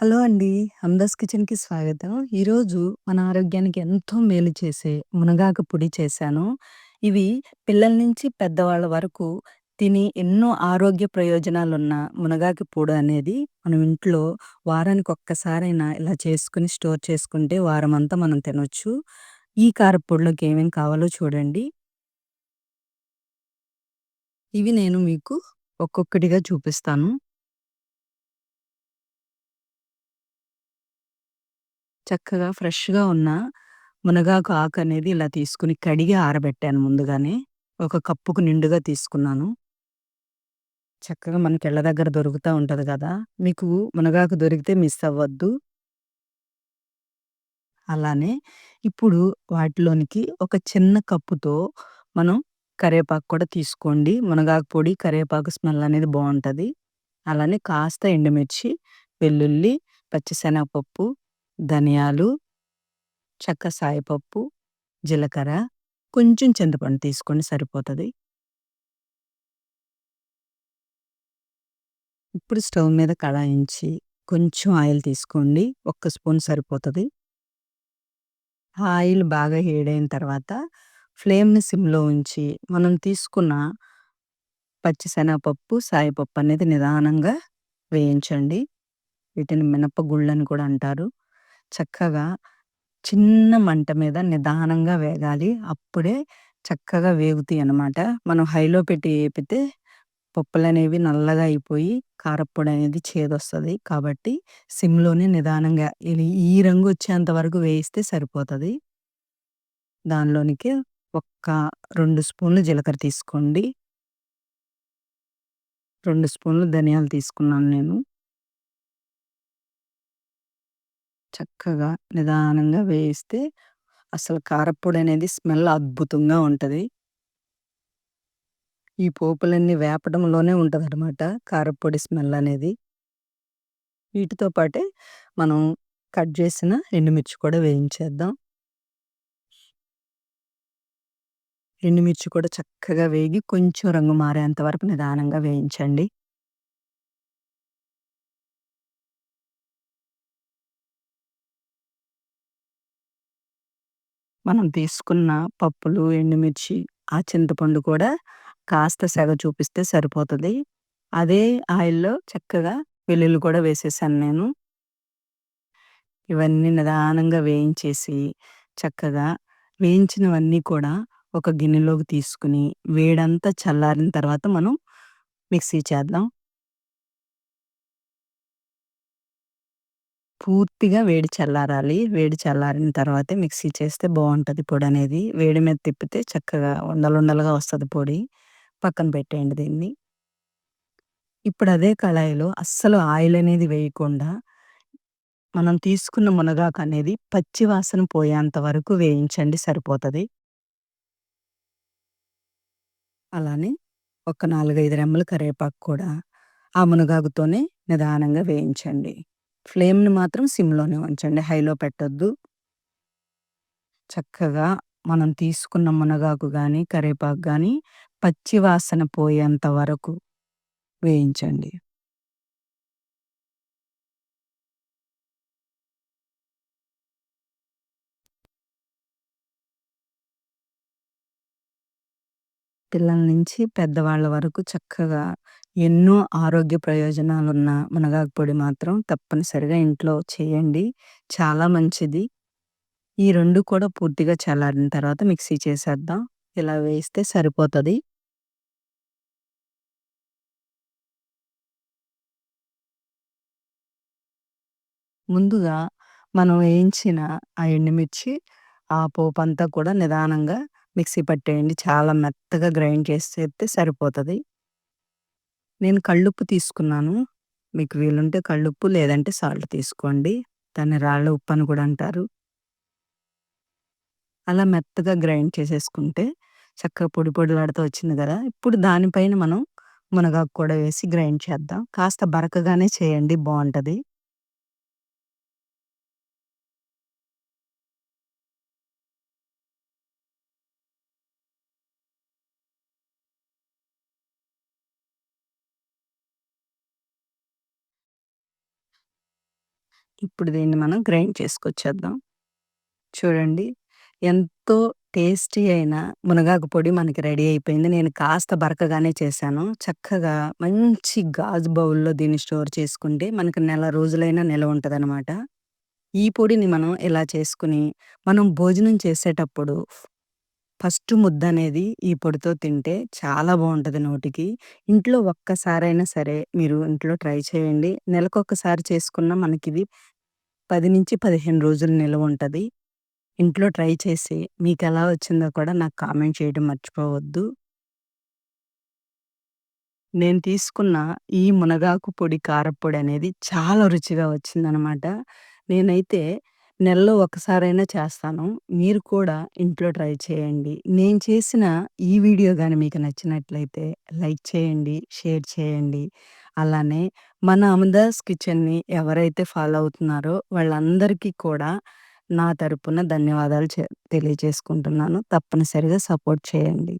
Hello అండి. హందాస్ కిచెన్‌కి స్వాగతం. ఈరోజు మన ఆరోగ్యానికి ఎంతో మేలు చేసే మునగాకు పొడి చేశాను. ఇవి పిల్లల నుంచి పెద్దవాళ్ళ వరకు తిని ఎన్నో ఆరోగ్య ప్రయోజనాలున్న మునగాకు పొడి అనేది మనం ఇంట్లో వారానికి ఒక్కసారైనా ఇలా చేసుకొని స్టోర్ చేసుకుంటే వారమంతా మనం తినొచ్చు. ఈ కారప్పొడిలోకి ఏమేం కావాలో చూడండి. ఇవి నేను మీకు ఒక్కొక్కటిగా చూపిస్తాను. చక్కగా ఫ్రెష్‌గా ఉన్న మునగాకు ఆకు అనేది ఇలా తీసుకొని కడిగి ఆరబెట్టాను ముందుగానే. ఒక కప్పుకు నిండుగా తీసుకున్నాను. చక్కగా మనకి ఇళ్ళ దగ్గర దొరుకుతా ఉంటది గదా! మీకు మునగాకు దొరికితే మిస్ అవ్వద్దు. అలానే ఇప్పుడు వాటిలోనికి ఒక చిన్న కప్పుతో మనం కరివేపాకు కూడా తీసుకోండి. మునగాకు పొడి, కరివేపాకు స్మెల్ అనేది బావుంటది. అలానే కాస్త ఎండుమిర్చి, వెల్లుల్లి, పచ్చిశనగపప్పు, ధనియాలు, చెక్క సాయపప్పు, జీలకర్ర, కొంచెం చింతపండు తీసుకోండి సరిపోతుంది ఇప్పుడు స్టవ్ మీద కడాయించి కొంచెం ఆయిల్ తీసుకోండి. ఒక్క స్పూన్ సరిపోతుంది ఆయిల్ బాగా హీడైన తర్వాత ఫ్లేమ్‌ని సిమ్‌లో ఉంచి మనం తీసుకున్న పచ్చిశనగపప్పు, సాయపప్పు అనేది నిదానంగా వేయించండి. వీటిని మినపగుళ్ళని కూడా అంటారు. చక్కగా చిన్న మంట మీద నిదానంగా వేగాలి. అప్పుడే చక్కగా వేగుతాయి అనమాట. మనం హైలో పెట్టి ఏపితే పప్పులనేవి నల్లగా అయిపోయి కారప్పొడి అనేది చేదొస్తది. కాబట్టి సిమ్‌లోనే నిదానంగా ఇది ఈ రంగు వచ్చేంత వరకు వేయిస్తే సరిపోతది. దానిలోనికి ఒక్క 2 స్పూన్లు జీలకర్ర తీసుకోండి. 2 స్పూన్లు ధనియాలు తీసుకున్నాను నేను. చక్కగా నిదానంగా వేయిస్తే అసలు కారప్పొడనేది స్మెల్ అద్భుతంగా ఉంటది. ఈ పోపులన్నీ వేపడంలోనే ఉంటదనమాట కారప్పొడి స్మెల్ అనేది. వీటితో పాటే మనం కట్ చేసిన ఎండుమిర్చి కూడా వేయించేద్దాం. ఎండుమిర్చి కూడా చక్కగా వేగి కొంచెం రంగు మారేంత వరకు నిదానంగా వేయించండి. మనం తీసుకున్న పప్పులు, ఎండుమిర్చి, ఆ చింతపండు కూడా కాస్త సెగ చూపిస్తే సరిపోతది. అదే ఆయిల్‌లో చక్కగా వెల్లుల్లి కూడా వేసేసాను నేను. ఇవన్నీ నిదానంగా వేయించేసి చక్కగా వేయించినవన్నీ కూడా ఒక గిన్నెలోకి తీసుకొని వేడంతా చల్లారిన తర్వాత మనం మిక్సీ చేద్దాం. పూర్తిగా వేడి చల్లారాలి. వేడి చల్లారిన తర్వాతే మిక్సీ చేస్తే బావుంటది పొడనేది. వేడి మీద తిప్పితే చక్కగా ఉండలుండలుగా వస్తది పొడి. పక్కన పెట్టేయండి దీన్ని. ఇప్పుడు అదే కళాయిలో అస్సలు ఆయిల్ అనేది వేయకుండా మనం తీసుకున్న మునగాకు అనేది పచ్చి వాసన పోయేంత వరకు వేయించండి సరిపోతది. అలానే ఒక 4, 5 రెమ్మలు కరివేపాకు కూడా ఆ మునగాకుతోనే నిదానంగా వేయించండి. ఫ్లేమ్‌ని మాత్రం సిమ్‌లోనే ఉంచండి. హైలో పెట్టొద్దు. చక్కగా మనం తీసుకున్న మునగాకు కానీ కరేపాకు కానీ పచ్చి వాసన పోయేంత వరకు వేయించండి. పిల్లల నుంచి పెద్దవాళ్ళ వరకు చక్కగా ఎన్నో ఆరోగ్య ప్రయోజనాలున్న మునగాకు పొడి మాత్రం తప్పనిసరిగా ఇంట్లో చేయండి. చాలా మంచిది. ఈ 2 కూడా పూర్తిగా చల్లారిన తర్వాత మిక్సీ చేసేద్దాం. ఇలా వేస్తే సరిపోతది. ముందుగా మనం వేయించిన ఆ ఎండుమిర్చి, ఆ పోపంతా కూడా నిదానంగా మిక్సీ పట్టేయండి. చాలా మెత్తగా గ్రైండ్ చేసేస్తే సరిపోతది. నేను కళ్ళుప్పు తీసుకున్నాను. మీకు వీలుంటే కళ్ళుప్పు లేదంటే సాల్ట్ తీసుకోండి. దాన్ని రాళ్ళ ఉప్పు అని కూడా అంటారు. అలా మెత్తగా గ్రైండ్ చేసేసుకుంటే చక్కగా పొడి పొడిలాడుతూ వచ్చింది గదా! ఇప్పుడు దానిపైన మనం మునగాకు కూడా వేసి గ్రైండ్ చేద్దాం. కాస్త బరకగానే చేయండి బావుంటది. ఇప్పుడు దీన్ని మనం గ్రైండ్ చేసుకొచ్చేద్దాం. చూడండి ఎంతో టేస్టీ అయిన మునగాకు పొడి మనకి రెడీ అయిపోయింది. నేను కాస్త బరకగానే చేశాను. చక్కగా మంచి గాజు బౌల్‌లో దీన్ని స్టోర్ చేసుకుంటే మనకు నెల రోజులైనా నిలవ ఉంటుందన్నమాట ఈ పొడిని మనం ఇలా చేసుకుని మనం భోజనం చేసేటప్పుడు ఫస్ట్ ముద్దనేది ఈ పొడితో తింటే చాలా బాగుంటుంది నోటికి. ఇంట్లో ఒక్కసారైనా సరే మీరు ఇంట్లో ట్రై చేయండి. నెలకొకసారి చేసుకున్న మనకిది 10-15 రోజులు నిలవుంటది. ఇంట్లో ట్రై చేసి మీకు ఎలా వచ్చిందో కూడా నాకు కామెంట్ చేయడం మర్చిపోవద్దు. నేను తీసుకున్న ఈ మునగాకు పొడి, కారప్పొడి అనేది చాలా రుచిగా వచ్చిందనమాట. నేనైతే నెలలో ఒకసారైనా చేస్తాను. మీరు కూడా ఇంట్లో ట్రై చేయండి. నేను చేసిన ఈ వీడియో కానీ మీకు నచ్చినట్లయితే లైక్ చేయండి, షేర్ చేయండి. అలానే మన అమదాస్ కిచెన్‌ని ఎవరైతే ఫాలో అవుతున్నారో వాళ్ళందరికీ కూడా నా తరపున ధన్యవాదాలు చె తెలియజేసుకుంటున్నాను. తప్పనిసరిగా సపోర్ట్ చేయండి.